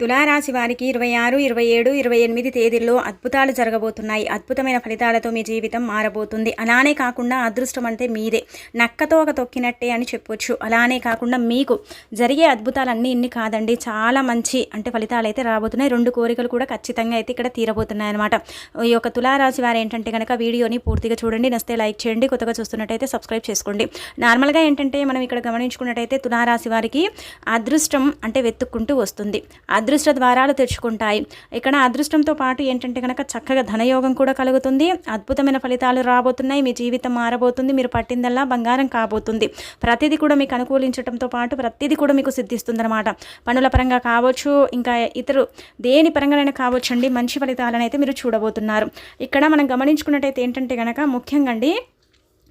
తులారాశి వారికి ఇరవై ఆరు ఇరవై ఏడు ఇరవై ఎనిమిది తేదీల్లో అద్భుతాలు జరగబోతున్నాయి. అద్భుతమైన ఫలితాలతో మీ జీవితం మారబోతుంది. అలానే కాకుండా అదృష్టం అంటే మీదే. నక్కతో ఒక తొక్కినట్టే అని చెప్పొచ్చు. అలానే కాకుండా మీకు జరిగే అద్భుతాలన్నీ ఇన్ని కాదండి. చాలా మంచి అంటే ఫలితాలు అయితే రాబోతున్నాయి. రెండు కోరికలు కూడా ఖచ్చితంగా అయితే ఇక్కడ తీరబోతున్నాయి అనమాట ఈ యొక్క తులారాశి వారు ఏంటంటే కనుక వీడియోని పూర్తిగా చూడండి. నస్తే లైక్ చేయండి. కొత్తగా చూస్తున్నట్టయితే సబ్స్క్రైబ్ చేసుకోండి. నార్మల్గా ఏంటంటే మనం ఇక్కడ గమనించుకున్నట్టయితే తులారాశి వారికి అదృష్టం అంటే వెతుక్కుంటూ వస్తుంది. అదృష్ట ద్వారాలు తెచ్చుకుంటాయి ఇక్కడ అదృష్టంతో పాటు ఏంటంటే కనుక చక్కగా ధనయోగం కూడా కలుగుతుంది. అద్భుతమైన ఫలితాలు రాబోతున్నాయి. మీ జీవితం మారబోతుంది. మీరు పట్టిందల్లా బంగారం కాబోతుంది. ప్రతిదీ కూడా మీకు అనుకూలించడంతో పాటు ప్రతిదీ కూడా మీకు సిద్ధిస్తుంది అనమాట పనుల పరంగా కావచ్చు ఇంకా ఇతరు దేని పరంగానైనా కావచ్చు అండి మంచి ఫలితాలను అయితే మీరు చూడబోతున్నారు. ఇక్కడ మనం గమనించుకున్నట్టయితే ఏంటంటే కనుక ముఖ్యంగా అండి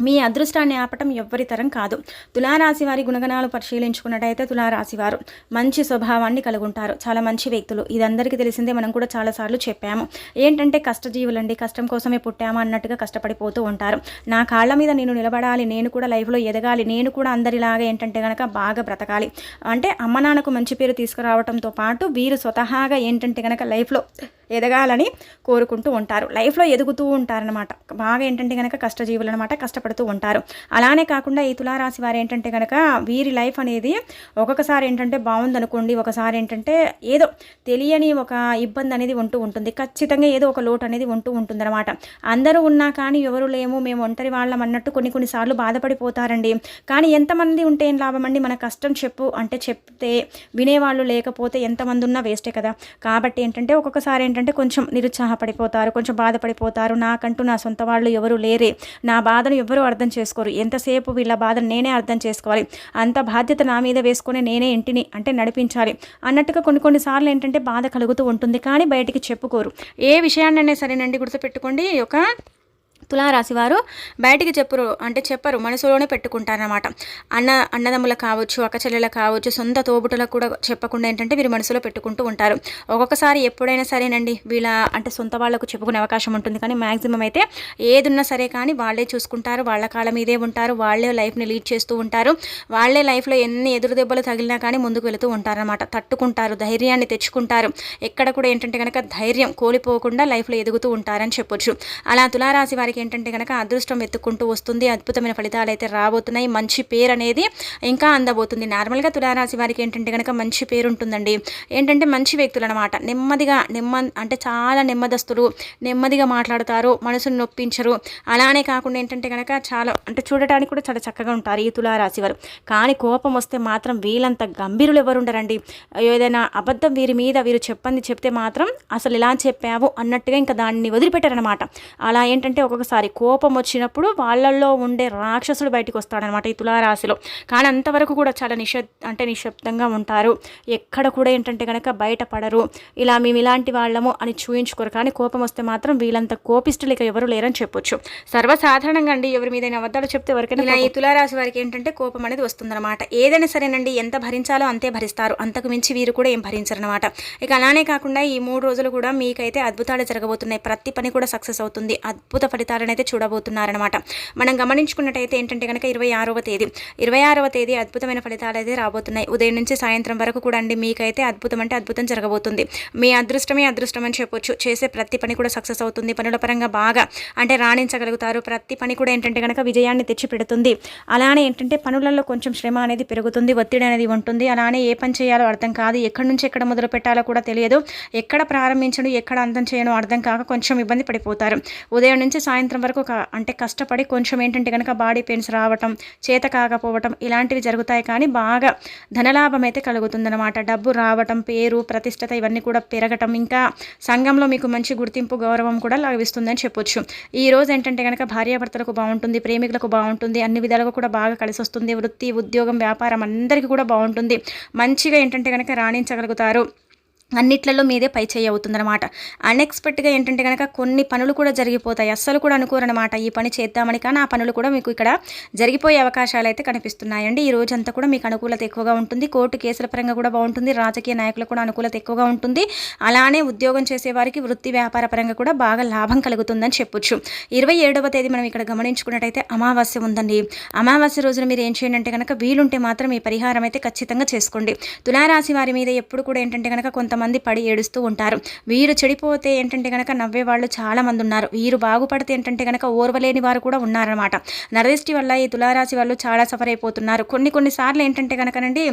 మీ అదృష్టాన్ని ఆపటం ఎవ్వరి తరం కాదు. తులారాశి వారి గుణగణాలు పరిశీలించుకున్నట్టయితే తులారాశి వారు మంచి స్వభావాన్ని కలుగుంటారు. చాలా మంచి వ్యక్తులు. ఇది అందరికీ తెలిసిందే. మనం కూడా చాలాసార్లు చెప్పాము. ఏంటంటే కష్టజీవులండి కష్టం కోసమే పుట్టామా అన్నట్టుగా కష్టపడిపోతూ ఉంటారు. నా కాళ్ళ మీద నేను నిలబడాలి నేను కూడా లైఫ్లో ఎదగాలి నేను కూడా అందరిలాగా ఏంటంటే కనుక బాగా బ్రతకాలి. అంటే అమ్మ నాన్నకు మంచి పేరు తీసుకురావడంతో పాటు వీరు స్వతహాగా ఏంటంటే కనుక లైఫ్లో ఎదగాలని కోరుకుంటూ ఉంటారు. లైఫ్లో ఎదుగుతూ ఉంటారనమాట బాగా ఏంటంటే కనుక కష్టజీవులు అనమాట బాధపడుతూ ఉంటారు. అలానే కాకుండా ఈ తులారాశి వారు ఏంటంటే కనుక వీరి లైఫ్ అనేది ఒక్కొక్కసారి ఏంటంటే బాగుందనుకోండి ఒకసారి ఏంటంటే ఏదో తెలియని ఒక ఇబ్బంది అనేది ఉంటూ ఉంటుంది. ఖచ్చితంగా ఏదో ఒక లోటు అనేది ఉంటూ ఉంటుందన్నమాట. అందరూ ఉన్నా కానీ ఎవరు లేము మేము ఒంటరి వాళ్ళం అన్నట్టు కొన్ని కొన్నిసార్లు బాధపడిపోతారండి. కానీ ఎంతమంది ఉంటే ఏం లాభం అండి? మన కష్టం చెప్పు అంటే చెప్తే వినేవాళ్ళు లేకపోతే ఎంతమంది ఉన్నా వేస్టే కదా. కాబట్టి ఏంటంటే ఒక్కొక్కసారి ఏంటంటే కొంచెం నిరుత్సాహపడిపోతారు కొంచెం బాధపడిపోతారు. నాకంటూ నా సొంత వాళ్ళు ఎవరు లేరే. నా బాధను ఎవరు అర్థం చేసుకోరు. ఎంతసేపు వీళ్ళ బాధను నేనే అర్థం చేసుకోవాలి. అంత బాధ్యత నా మీద వేసుకొని నేనే ఇంటిని అంటే నడిపించాలి అన్నట్టుగా కొన్ని కొన్నిసార్లు ఏంటంటే బాధ కలుగుతూ ఉంటుంది కానీ బయటికి చెప్పుకోరు. ఏ విషయాన్నైనా సరేనండి గుర్తుపెట్టుకోండి. ఒక తులారాశి వారు బయటికి చెప్పరు అంటే చెప్పరు మనసులోనే పెట్టుకుంటారనమాట అన్న అన్నదమ్ముల కావచ్చు అక్కచెల్లెల కావచ్చు సొంత తోబుటలకు కూడా చెప్పకుండా ఏంటంటే వీరు మనసులో పెట్టుకుంటూ ఉంటారు. ఒక్కొక్కసారి ఎప్పుడైనా సరేనండి వీళ్ళ అంటే సొంత వాళ్ళకు చెప్పుకునే అవకాశం ఉంటుంది. కానీ మ్యాక్సిమం అయితే ఏదున్నా సరే కానీ వాళ్ళే చూసుకుంటారు వాళ్ళ కాళ్ళ మీదే ఉంటారు వాళ్ళే లైఫ్ని లీడ్ చేస్తూ ఉంటారు. వాళ్ళే లైఫ్లో ఎన్ని ఎదురు దెబ్బలు తగిలినా కానీ ముందుకు వెళుతూ ఉంటారనమాట తట్టుకుంటారు ధైర్యాన్ని తెచ్చుకుంటారు. ఎక్కడ కూడా ఏంటంటే కనుక ధైర్యం కోల్పోకుండా లైఫ్లో ఎదుగుతూ ఉంటారని చెప్పొచ్చు. అలా తులారాశి వారికి ఏంటంటే కనుక అదృష్టం వెతుక్కుంటూ వస్తుంది. అద్భుతమైన ఫలితాలు అయితే రాబోతున్నాయి. మంచి పేరు అనేది ఇంకా అందబోతుంది. నార్మల్గా తులారాశి వారికి ఏంటంటే కనుక మంచి పేరు ఉంటుందండి. ఏంటంటే మంచి వ్యక్తులు అనమాట నెమ్మదిగా నెమ్మ అంటే చాలా నెమ్మదస్తులు నెమ్మదిగా మాట్లాడతారు మనసును నొప్పించరు. అలానే కాకుండా ఏంటంటే కనుక చాలా అంటే చూడటానికి కూడా చాలా చక్కగా ఉంటారు ఈ తులారాశి వారు. కానీ కోపం వస్తే మాత్రం వీళ్ళంత గంభీరులు ఎవరు ఉండరండి. ఏదైనా అబద్ధం వీరి మీద వీరు చెప్పండి చెప్తే మాత్రం అసలు ఇలా చెప్పావు అన్నట్టుగా ఇంకా దాన్ని వదిలిపెట్టారనమాట అలా ఏంటంటే ఒక్కొక్కసారి కోపం వచ్చినప్పుడు వాళ్ళల్లో ఉండే రాక్షసుడు బయటకు వస్తాడనమాట ఈ తులారాశిలో. కానీ అంతవరకు కూడా చాలా నిశ్శబ్ అంటే నిశ్శబ్దంగా ఉంటారు. ఎక్కడ కూడా ఏంటంటే కనుక బయటపడరు. ఇలా మేము ఇలాంటి వాళ్ళము అని చూయించుకోరు. కానీ కోపం వస్తే మాత్రం వీళ్ళంత కోపిస్తులు ఇక ఎవరు లేరని చెప్పొచ్చు. సర్వసాధారణంగా అండి ఎవరి మీద అబద్ధాలు చెప్తే ఎవరికైనా ఈ తులారాశి వారికి ఏంటంటే కోపం అనేది వస్తుందన్నమాట. ఏదైనా సరేనండి ఎంత భరించాలో అంతే భరిస్తారు. అంతకు మించి వీరు కూడా ఏం భరించరనమాట ఇక అలానే కాకుండా ఈ మూడు రోజులు కూడా మీకైతే అద్భుతాలు జరగబోతున్నాయి. ప్రతి పని కూడా సక్సెస్ అవుతుంది. అద్భుత ఫలితాలను అయితే చూడబోతున్నారనమాట మనం గమనించుకున్నట్టయితే ఏంటంటే కనుక ఇరవై ఆరవ తేదీ. ఇరవై ఆరవ తేదీ అద్భుతమైన ఫలితాలు అయితే రాబోతున్నాయి. ఉదయం నుంచి సాయంత్రం వరకు కూడా అండి మీకైతే అద్భుతం అంటే అద్భుతం జరగబోతుంది. మీ అదృష్టమే అదృష్టం అని చెప్పొచ్చు. చేసే ప్రతి పని కూడా సక్సెస్ అవుతుంది. పనుల పరంగా బాగా అంటే రాణించగలుగుతారు. ప్రతి పని కూడా ఏంటంటే కనుక విజయాన్ని తెచ్చి పెడుతుంది అలానే ఏంటంటే పనులలో కొంచెం శ్రమ అనేది పెరుగుతుంది. ఒత్తిడి అనేది ఉంటుంది. అలానే ఏ పని చేయాలో అర్థం కాదు. ఎక్కడి నుంచి ఎక్కడ మొదలు పెట్టాలో కూడా తెలియదు. ఎక్కడ ప్రారంభించడం ఎక్కడ అంతం చేయడం అర్థం కాక కొంచెం ఇబ్బంది పడిపోతారు. ఉదయం నుంచి సాయంత్రం సాయంత్రం వరకు అంటే కష్టపడి కొంచెం ఏంటంటే కనుక బాడీ పెయిన్స్ రావటం చేత కాకపోవటం ఇలాంటివి జరుగుతాయి కానీ బాగా ధనలాభం అయితే కలుగుతుందన్నమాట. డబ్బు రావటం పేరు ప్రతిష్టత ఇవన్నీ కూడా పెరగటం ఇంకా సంఘంలో మీకు మంచి గుర్తింపు గౌరవం కూడా లభిస్తుందని చెప్పొచ్చు. ఈ రోజు ఏంటంటే కనుక భార్యాభర్తలకు బాగుంటుంది ప్రేమికులకు బాగుంటుంది అన్ని విధాలుగా కూడా బాగా కలిసి వస్తుంది వృత్తి ఉద్యోగం వ్యాపారం అందరికీ కూడా బాగుంటుంది. మంచిగా ఏంటంటే కనుక రాణించగలుగుతారు. అన్నిట్లలో మీదే పై చేయి అవుతుందన్నమాట. అన్ఎక్స్పెక్ట్గా ఏంటంటే కనుక కొన్ని పనులు కూడా జరిగిపోతాయి. అస్సలు కూడా అనుకోరనమాట ఈ పని చేద్దామని కానీ ఆ పనులు కూడా మీకు ఇక్కడ జరిగిపోయే అవకాశాలు అయితే కనిపిస్తున్నాయండి. ఈ రోజంతా కూడా మీకు అనుకూలత ఎక్కువగా ఉంటుంది. కోర్టు కేసుల పరంగా కూడా బాగుంటుంది. రాజకీయ నాయకులకు కూడా అనుకూలత ఎక్కువగా ఉంటుంది. అలానే ఉద్యోగం చేసేవారికి వృత్తి వ్యాపార పరంగా కూడా బాగా లాభం కలుగుతుందని చెప్పొచ్చు. ఇరవై ఏడవ తేదీ మనం ఇక్కడ గమనించుకున్నట్టయితే అమావాస్య ఉందండి. అమావాస్య రోజున మీరు ఏం చేయండి అంటే కనుక వీలుంటే మాత్రం ఈ పరిహారం అయితే ఖచ్చితంగా చేసుకోండి. తులారాశి వారి మీద ఎప్పుడు కూడా ఏంటంటే కనుక కొంత కొంతమంది పడి ఏడుస్తూ ఉంటారు. వీరు చెడిపోతే ఏంటంటే కనుక నవ్వే వాళ్ళు చాలా మంది ఉన్నారు. వీరు బాగుపడితే ఏంటంటే కనుక ఓర్వలేని వారు కూడా ఉన్నారనమాట నరదిష్టి వల్ల ఈ తులారాశి వాళ్ళు చాలా సఫర్ అయిపోతున్నారు. కొన్ని కొన్నిసార్లు ఏంటంటే కనుకనండి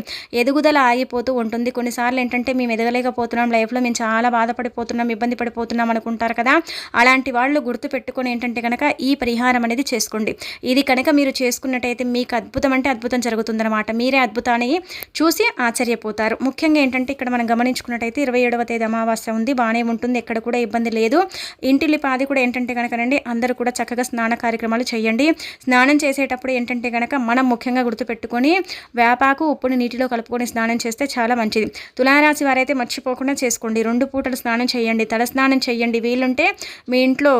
ఎదుగుదల ఆగిపోతూ ఉంటుంది. కొన్నిసార్లు ఏంటంటే మేము ఎదగలేకపోతున్నాం. లైఫ్లో మేము చాలా బాధపడిపోతున్నాం. ఇబ్బంది పడిపోతున్నాం అనుకుంటారు కదా. అలాంటి వాళ్ళు గుర్తు పెట్టుకొని ఏంటంటే కనుక ఈ పరిహారం అనేది చేసుకోండి. ఇది కనుక మీరు చేసుకున్నట్టయితే మీకు అద్భుతం అంటే అద్భుతం జరుగుతుందన్నమాట. మీరే అద్భుతాన్ని చూసి ఆశ్చర్యపోతారు. ముఖ్యంగా ఏంటంటే ఇక్కడ మనం గమనించుకున్నట్టయితే ఇరవై ఏడవ తేదీ అమావాస్య ఉంది. బాగానే ఉంటుంది. ఎక్కడ కూడా ఇబ్బంది లేదు. ఇంటిల్లి పాది కూడా ఏంటంటే కనుకనండి అందరూ కూడా చక్కగా స్నాన కార్యక్రమాలు చేయండి. స్నానం చేసేటప్పుడు ఏంటంటే కనుక మనం ముఖ్యంగా గుర్తుపెట్టుకొని వేపాకు ఉప్పుని నీటిలో కలుపుకొని స్నానం చేస్తే చాలా మంచిది. తులారాశి వారైతే మర్చిపోకుండా చేసుకోండి. రెండు పూటలు స్నానం చేయండి. తల స్నానం చేయండి. వీలుంటే మీ ఇంట్లో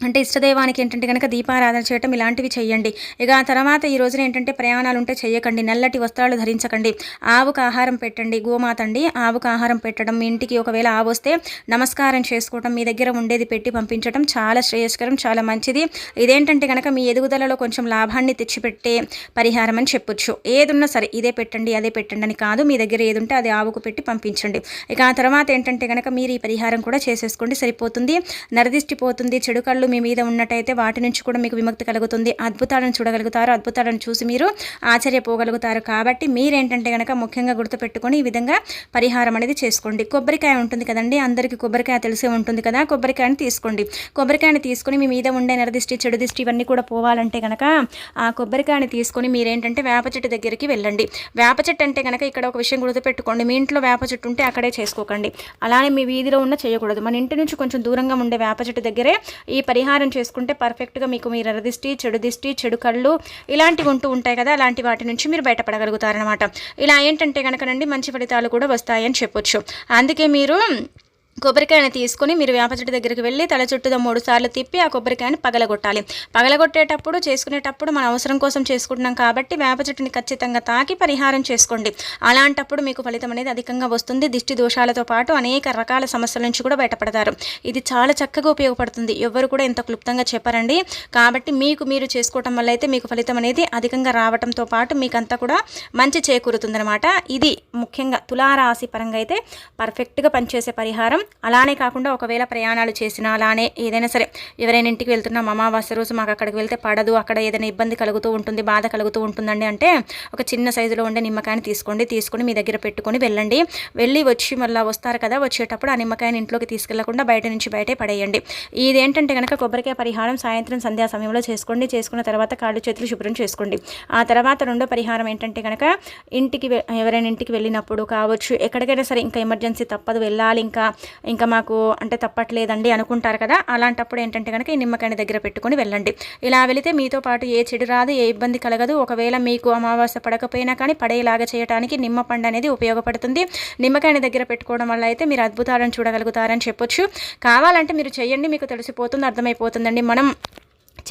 అంటే ఇష్టదైవానికి ఏంటంటే కనుక దీపారాధన చేయటం ఇలాంటివి చేయండి ఇక ఆ తర్వాత ఈ రోజున ఏంటంటే ప్రయాణాలు ఉంటే చేయకండి నల్లటి వస్త్రాలు ధరించకండి. ఆవుకు ఆహారం పెట్టండి. గోమాత అండి ఆవుకు ఆహారం పెట్టడం మీ ఇంటికి ఒకవేళ ఆవు వస్తే నమస్కారం చేసుకోవటం మీ దగ్గర ఉండేది పెట్టి పంపించడం చాలా శ్రేయస్కరం చాలా మంచిది. ఇదేంటంటే కనుక మీ ఎదుగుదలలో కొంచెం లాభాన్ని తెచ్చిపెట్టే పరిహారం అని చెప్పొచ్చు. ఏదున్నా సరే ఇదే పెట్టండి అదే పెట్టండి అని కాదు. మీ దగ్గర ఏది ఉంటే అది ఆవుకు పెట్టి పంపించండి. ఇక ఆ తర్వాత ఏంటంటే కనుక మీరు ఈ పరిహారం కూడా చేసేసుకోండి. సరిపోతుంది. నరదిష్టిపోతుంది చెడుకళ్ళు చెడు కళ్ళు మీ మీద ఉన్నట్టయితే వాటి నుంచి కూడా మీకు విముక్తి కలుగుతుంది. అద్భుతాలను చూడగలుగుతారు. అద్భుతాలను చూసి మీరు ఆశ్చర్యపోగలుగుతారు. కాబట్టి మీరేంటంటే కనుక ముఖ్యంగా గుర్తుపెట్టుకొని ఈ విధంగా పరిహారం అనేది చేసుకోండి. కొబ్బరికాయ ఉంటుంది కదండి అందరికీ కొబ్బరికాయ తెలిసే ఉంటుంది కదా కొబ్బరికాయని తీసుకోండి. కొబ్బరికాయని తీసుకొని మీ మీద ఉండే నరదిష్టి చెడు దిష్టి ఇవన్నీ కూడా పోవాలంటే కనుక ఆ కొబ్బరికాయని తీసుకొని మీరేంటంటే వేప చెట్టు దగ్గరికి వెళ్ళండి. వేప చెట్టు అంటే కనుక ఇక్కడ ఒక విషయం గుర్తుపెట్టుకోండి. మీ ఇంట్లో వేప చెట్టు ఉంటే అక్కడే చేసుకోకండి. అలానే మీ వీధిలో ఉన్న చేయకూడదు. మన ఇంటి నుంచి కొంచెం దూరంగా ఉండే వేప చెట్టు దగ్గరే ఈ పరిహారం చేసుకుంటే పర్ఫెక్ట్గా మీకు మీ దిష్టి చెడు దిష్టి చెడు కళ్ళు ఇలాంటివి ఉంటూ ఉంటాయి కదా అలాంటి వాటి నుంచి మీరు బయటపడగలుగుతారనమాట ఇలా ఏంటంటే కనుకనండి మంచి ఫలితాలు కూడా వస్తాయని చెప్పొచ్చు. అందుకే మీరు కొబ్బరికాయని తీసుకొని మీరు వేప చెట్టు దగ్గరికి వెళ్ళి తల చుట్టూ మూడు సార్లు తిప్పి ఆ కొబ్బరికాయని పగలగొట్టాలి. పగలగొట్టేటప్పుడు చేసుకునేటప్పుడు మన అవసరం కోసం చేసుకుంటున్నాం కాబట్టి వేప చెట్టుని ఖచ్చితంగా తాకి పరిహారం చేసుకోండి. అలాంటప్పుడు మీకు ఫలితం అనేది అధికంగా వస్తుంది. దిష్టి దోషాలతో పాటు అనేక రకాల సమస్యల నుంచి కూడా బయటపడతారు. ఇది చాలా చక్కగా ఉపయోగపడుతుంది. ఎవరు కూడా ఇంత క్లుప్తంగా చెప్పారండి. కాబట్టి మీకు మీరు చేసుకోవటం వల్ల అయితే మీకు ఫలితం అనేది అధికంగా రావడంతో పాటు మీకంతా కూడా మంచి చేకూరుతుందనమాట ఇది ముఖ్యంగా తులారాశి పరంగా అయితే పర్ఫెక్ట్గా పనిచేసే పరిహారం. అలానే కాకుండా ఒకవేళ ప్రయాణాలు చేసినా అలానే ఏదైనా సరే ఎవరైనా ఇంటికి వెళ్తున్నాం అమావాస్య రోజు మాకు అక్కడికి వెళ్తే పడదు. అక్కడ ఏదైనా ఇబ్బంది కలుగుతూ ఉంటుంది బాధ కలుగుతూ ఉంటుందండి అంటే ఒక చిన్న సైజులో ఉండే నిమ్మకాయని తీసుకోండి తీసుకొని మీ దగ్గర పెట్టుకొని వెళ్ళండి. వెళ్ళి వచ్చి మళ్ళీ వస్తారు కదా వచ్చేటప్పుడు ఆ నిమ్మకాయని ఇంట్లోకి తీసుకెళ్ళకుండా బయట నుంచి బయటే పడేయండి. ఇదేంటంటే కనుక కొబ్బరికాయ పరిహారం సాయంత్రం సంధ్యా సమయంలో చేసుకోండి. చేసుకున్న తర్వాత కాళ్ళు చేతులు శుభ్రం చేసుకోండి. ఆ తర్వాత రెండో పరిహారం ఏంటంటే కనుక ఇంటికి ఎవరైనా ఇంటికి వెళ్ళినప్పుడు కావచ్చు ఎక్కడికైనా సరే ఇంకా ఎమర్జెన్సీ తప్పదు వెళ్ళాలి ఇంకా ఇంకా మాకు అంటే తప్పట్లేదండి అనుకుంటారు కదా అలాంటప్పుడు ఏంటంటే కనుక ఈ నిమ్మకాయని దగ్గర పెట్టుకొని వెళ్ళండి. ఇలా వెళితే మీతో పాటు ఏ చెడు రాదు ఏ ఇబ్బంది కలగదు. ఒకవేళ మీకు అమావాస్య పడకపోయినా కానీ పడేలాగా చేయడానికి నిమ్మ పండు అనేది ఉపయోగపడుతుంది. నిమ్మకాయని దగ్గర పెట్టుకోవడం వల్ల అయితే మీరు అద్భుతాలను చూడగలుగుతారని చెప్పొచ్చు. కావాలంటే మీరు చేయండి మీకు తెలిసిపోతుంది అర్థమైపోతుందండి. మనం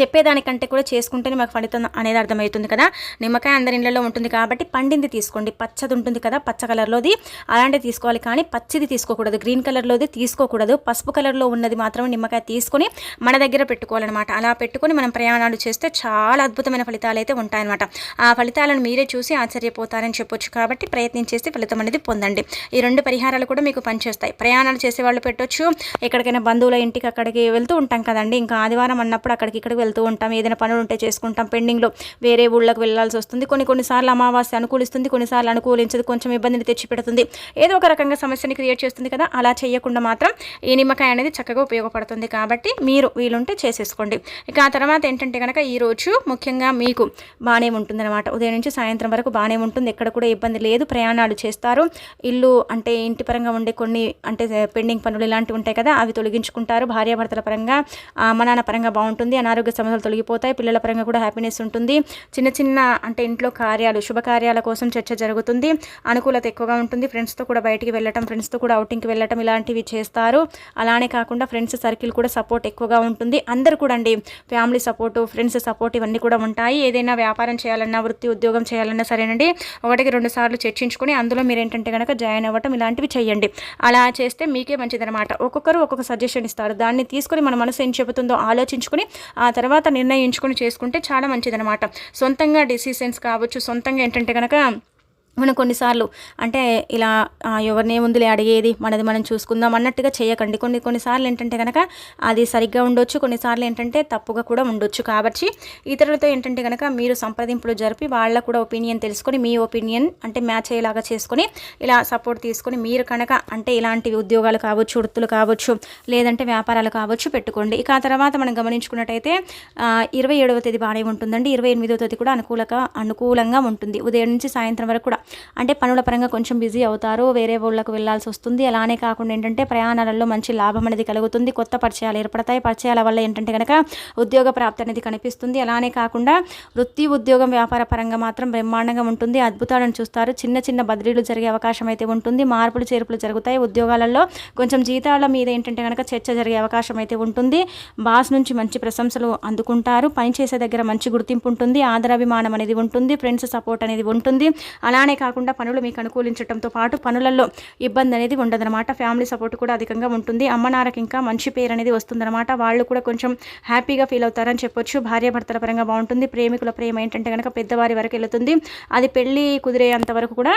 చెప్పేదానికంటే కూడా చేసుకుంటేనే మాకు ఫలితం అనేది అర్థమవుతుంది కదా? నిమ్మకాయ అందరి ఇళ్ళలో ఉంటుంది కాబట్టి పండింది తీసుకోండి. పచ్చది ఉంటుంది కదా పచ్చ కలర్లోది. అలాంటిది తీసుకోవాలి కానీ పచ్చిది తీసుకోకూడదు. గ్రీన్ కలర్లోది తీసుకోకూడదు. పసుపు కలర్లో ఉన్నది మాత్రమే నిమ్మకాయ తీసుకొని మన దగ్గర పెట్టుకోవాలన్నమాట. అలా పెట్టుకొని మనం ప్రయాణాలు చేస్తే చాలా అద్భుతమైన ఫలితాలు అయితే ఉంటాయన్నమాట. ఆ ఫలితాలను మీరే చూసి ఆశ్చర్యపోతారని చెప్పొచ్చు కాబట్టి ప్రయత్నం చేసి ఫలితం అనేది పొందండి. ఈ రెండు పరిహారాలు కూడా మీకు పనిచేస్తాయి. ప్రయాణాలు చేసే వాళ్ళు పెట్టొచ్చు. ఎక్కడికైనా బంధువుల ఇంటికి అక్కడికి వెళ్తూ ఉంటాం కదండి. ఇంకా ఆదివారం అన్నప్పుడు అక్కడికి ఇక్కడికి వెళ్తూ ఉంటాం ఏదైనా పనులు ఉంటే చేసుకుంటాం. పెండింగ్లో వేరే ఊళ్ళకి వెళ్ళాల్సి వస్తుంది. కొన్ని కొన్నిసార్లు అమావాస్య అనుకూలిస్తుంది కొన్నిసార్లు అనుకూలించదు కొంచెం ఇబ్బందిని తెచ్చిపెడుతుంది. ఏదో ఒక రకంగా సమస్యని క్రియేట్ చేస్తుంది కదా అలా చేయకుండా మాత్రం ఈ నిమ్మకాయ అనేది చక్కగా ఉపయోగపడుతుంది కాబట్టి మీరు వీలుంటే చేసేసుకోండి. ఇక ఆ తర్వాత ఏంటంటే కనుక ఈరోజు ముఖ్యంగా మీకు బాగానే ఉంటుందన్నమాట. ఉదయం నుంచి సాయంత్రం వరకు బాగానే ఉంటుంది. ఎక్కడ కూడా ఇబ్బంది లేదు. ప్రయాణాలు చేస్తారు. ఇల్లు అంటే ఇంటి పరంగా ఉండే కొన్ని అంటే పెండింగ్ పనులు ఇలాంటివి ఉంటాయి కదా అవి తొలగించుకుంటారు. భార్యాభర్తల పరంగా అమ్మ నాన్న పరంగా బాగుంటుంది. అనారోగ్య సమస్యలు తొలగిపోతాయి. పిల్లల పరంగా కూడా హ్యాపీనెస్ ఉంటుంది. చిన్న చిన్న అంటే ఇంట్లో కార్యాలు శుభకార్యాల కోసం చర్చ జరుగుతుంది. అనుకూలత ఎక్కువగా ఉంటుంది. ఫ్రెండ్స్తో కూడా బయటికి వెళ్ళటం ఫ్రెండ్స్తో కూడా అవుటింగ్కి వెళ్ళటం ఇలాంటివి చేస్తారు. అలానే కాకుండా ఫ్రెండ్స్ సర్కిల్ కూడా సపోర్ట్ ఎక్కువగా ఉంటుంది. అందరు కూడా అండి ఫ్యామిలీ సపోర్టు ఫ్రెండ్స్ సపోర్ట్ ఇవన్నీ కూడా ఉంటాయి. ఏదైనా వ్యాపారం చేయాలన్నా వృత్తి ఉద్యోగం చేయాలన్నా సరేనండి. ఒకటికి రెండు సార్లు చర్చించుకొని అందులో మీరు ఏంటంటే కనుక జాయిన్ అవ్వటం ఇలాంటివి చేయండి అలా చేస్తే మీకే మంచిదనమాట ఒక్కొక్కరు ఒక్కొక్క సజెషన్ ఇస్తారు. దాన్ని తీసుకొని మన మనసు ఏం చెబుతుందో ఆలోచించుకొని ఆ తర్వాత తర్వాత నిర్ణయించుకొని చేసుకుంటే చాలా మంచిదనమాట సొంతంగా డిసిషన్స్ కావచ్చు సొంతంగా ఏంటంటే కనుక మనం కొన్నిసార్లు అంటే ఇలా ఎవరిని ముందులే అడిగేది మనది మనం చూసుకుందాం అన్నట్టుగా చేయకండి. కొన్ని కొన్నిసార్లు ఏంటంటే కనుక అది సరిగ్గా ఉండొచ్చు కొన్నిసార్లు ఏంటంటే తప్పుగా కూడా ఉండొచ్చు. కాబట్టి ఇతరులతో ఏంటంటే కనుక మీరు సంప్రదింపులు జరిపి వాళ్ళ కూడా ఒపీనియన్ తెలుసుకొని మీ ఒపీనియన్ అంటే మ్యాచ్ అయ్యేలాగా చేసుకొని ఇలా సపోర్ట్ తీసుకొని మీరు కనుక అంటే ఇలాంటి ఉద్యోగాలు కావచ్చు వృత్తులు కావచ్చు లేదంటే వ్యాపారాలు కావచ్చు పెట్టుకోండి. ఇక ఆ తర్వాత మనం గమనించుకున్నట్టయితే ఇరవై ఏడవ తేదీ బాగానే ఉంటుందండి. ఇరవై ఎనిమిదవ తేదీ కూడా అనుకూలక అనుకూలంగా ఉంటుంది. ఉదయం నుంచి సాయంత్రం వరకు కూడా అంటే పనుల పరంగా కొంచెం బిజీ అవుతారు వేరే ఊళ్ళకు వెళ్ళాల్సి వస్తుంది. అలానే కాకుండా ఏంటంటే ప్రయాణాలలో మంచి లాభం అనేది కలుగుతుంది. కొత్త పరిచయాలు ఏర్పడతాయి. పరిచయాల వల్ల ఏంటంటే కనుక ఉద్యోగ ప్రాప్తి అనేది కనిపిస్తుంది. అలానే కాకుండా వృత్తి ఉద్యోగం వ్యాపార పరంగా మాత్రం బ్రహ్మాండంగా ఉంటుంది. అద్భుతాలను చూస్తారు. చిన్న చిన్న బదిలీలు జరిగే అవకాశం అయితే ఉంటుంది. మార్పులు చేర్పులు జరుగుతాయి. ఉద్యోగాలలో కొంచెం జీతాల మీద ఏంటంటే కనుక చర్చ జరిగే అవకాశం అయితే ఉంటుంది. బాస్ నుంచి మంచి ప్రశంసలు అందుకుంటారు. పనిచేసే దగ్గర మంచి గుర్తింపు ఉంటుంది. ఆదరాభిమానం అనేది ఉంటుంది. ఫ్రెండ్స్ సపోర్ట్ అనేది ఉంటుంది. అలానే కాకుండా పనులు మీకు అనుకూలించడంతో పాటు పనులలో ఇబ్బంది అనేది ఉండదన్నమాట. ఫ్యామిలీ సపోర్ట్ కూడా అధికంగా ఉంటుంది. అమ్మనారకు ఇంకా మంచి పేరు అనేది వస్తుందన్నమాట. వాళ్ళు కూడా కొంచెం హ్యాపీగా ఫీల్ అవుతారని చెప్పొచ్చు. భార్యాభర్తల పరంగా బాగుంటుంది. ప్రేమికుల ప్రేమ ఏంటంటే కనుక పెద్దవారి వరకు వెళుతుంది. అది పెళ్ళి కుదిరేంత వరకు కూడా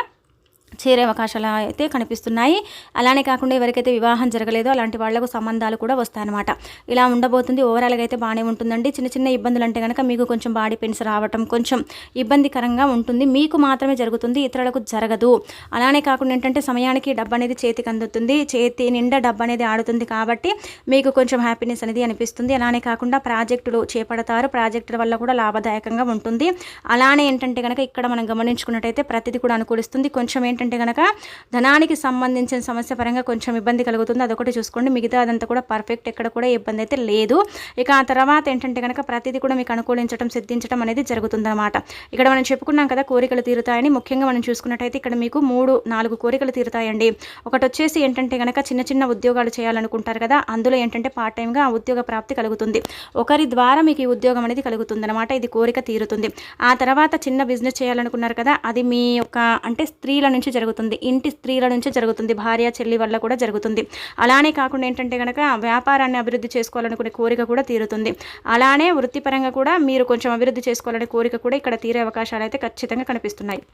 చేరే అవకాశాలు అయితే కనిపిస్తున్నాయి. అలానే కాకుండా ఎవరికైతే వివాహం జరగలేదో అలాంటి వాళ్ళకు సంబంధాలు కూడా వస్తాయన్నమాట. ఇలా ఉండబోతుంది. ఓవరాల్గా అయితే బాగానే ఉంటుందండి. చిన్న చిన్న ఇబ్బందులు అంటే కనుక మీకు కొంచెం బాడీ పెయిన్స్ రావటం కొంచెం ఇబ్బందికరంగా ఉంటుంది. మీకు మాత్రమే జరుగుతుంది. ఇతరులకు జరగదు. అలానే కాకుండా ఏంటంటే సమయానికి డబ్బు అనేది చేతికి అందుతుంది. చేతి నిండా డబ్బు అనేది ఆడుతుంది కాబట్టి మీకు కొంచెం హ్యాపీనెస్ అనేది అనిపిస్తుంది. అలానే కాకుండా ప్రాజెక్టులు చేపడతారు. ప్రాజెక్టుల వల్ల కూడా లాభదాయకంగా ఉంటుంది. అలానే ఏంటంటే కనుక ఇక్కడ మనం గమనించుకున్నట్టయితే ప్రతిదీ కూడా అనుకూలిస్తుంది. కొంచెం ఏంటంటే కనుక ధనానికి సంబంధించిన సమస్య పరంగా కొంచెం ఇబ్బంది కలుగుతుంది. అదొకటి చూసుకోండి. మిగతా అదంతా కూడా పర్ఫెక్ట్ ఎక్కడ కూడా ఇబ్బంది అయితే లేదు. ఇక ఆ తర్వాత ఏంటంటే కనుక ప్రతిదీ కూడా మీకు అనుకూలించడం సిద్ధించడం అనేది జరుగుతుందన్నమాట. ఇక్కడ మనం చెప్పుకున్నాం కదా కోరికలు తీరుతాయని. ముఖ్యంగా మనం చూసుకున్నట్టయితే ఇక్కడ మీకు మూడు నాలుగు కోరికలు తీరుతాయండి. ఒకటి వచ్చేసి ఏంటంటే కనుక చిన్న చిన్న ఉద్యోగాలు చేయాలనుకుంటారు కదా అందులో ఏంటంటే పార్ట్ టైంగా ఆ ఉద్యోగ ప్రాప్తి కలుగుతుంది. ఒకరి ద్వారా మీకు ఈ ఉద్యోగం అనేది కలుగుతుంది అనమాట ఇది కోరిక తీరుతుంది. ఆ తర్వాత చిన్న బిజినెస్ చేయాలనుకున్నారు కదా అది మీ యొక్క అంటే స్త్రీల నుంచి నుంచి జరుగుతుంది. ఇంటి స్త్రీల నుంచి జరుగుతుంది. భార్య చెల్లి వల్ల కూడా జరుగుతుంది. అలానే కాకుండా ఏంటంటే కనుక వ్యాపారాన్ని అభివృద్ధి చేసుకోవాలనుకునే కోరిక కూడా తీరుతుంది. అలానే వృత్తిపరంగా కూడా మీరు కొంచెం అభివృద్ధి చేసుకోవాలనే కోరిక కూడా ఇక్కడ తీరే అవకాశాలు అయితే ఖచ్చితంగా కనిపిస్తున్నాయి.